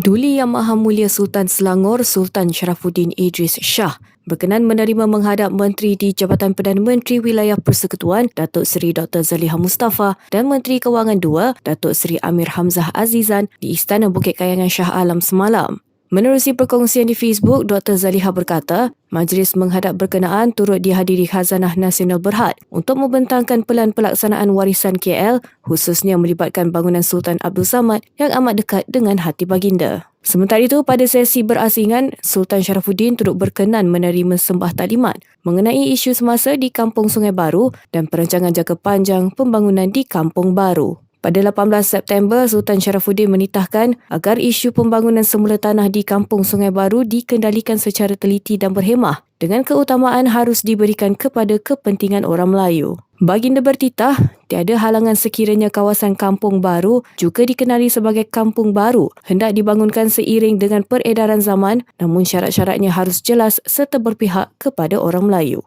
Duli Yang Maha Mulia Sultan Selangor Sultan Sharafuddin Idris Shah berkenan menerima menghadap Menteri di Jabatan Perdana Menteri Wilayah Persekutuan Datuk Seri Dr. Zaliha Mustafa dan Menteri Kewangan II Datuk Seri Amir Hamzah Azizan di Istana Bukit Kayangan Shah Alam semalam. Menerusi perkongsian di Facebook, Dr. Zaliha berkata, majlis menghadap berkenaan turut dihadiri Khazanah Nasional Berhad untuk membentangkan pelan pelaksanaan warisan KL khususnya melibatkan bangunan Sultan Abdul Samad yang amat dekat dengan hati baginda. Sementara itu, pada sesi berasingan, Sultan Sharafuddin turut berkenan menerima sembah taklimat mengenai isu semasa di Kampung Sungai Baru dan perancangan jangka panjang pembangunan di Kampung Baru. Pada 18 September, Sultan Sharafuddin menitahkan agar isu pembangunan semula tanah di Kampung Sungai Baru dikendalikan secara teliti dan berhemah dengan keutamaan harus diberikan kepada kepentingan orang Melayu. Baginda bertitah, tiada halangan sekiranya kawasan Kampung Baru juga dikenali sebagai Kampung Baru hendak dibangunkan seiring dengan peredaran zaman namun syarat-syaratnya harus jelas serta berpihak kepada orang Melayu.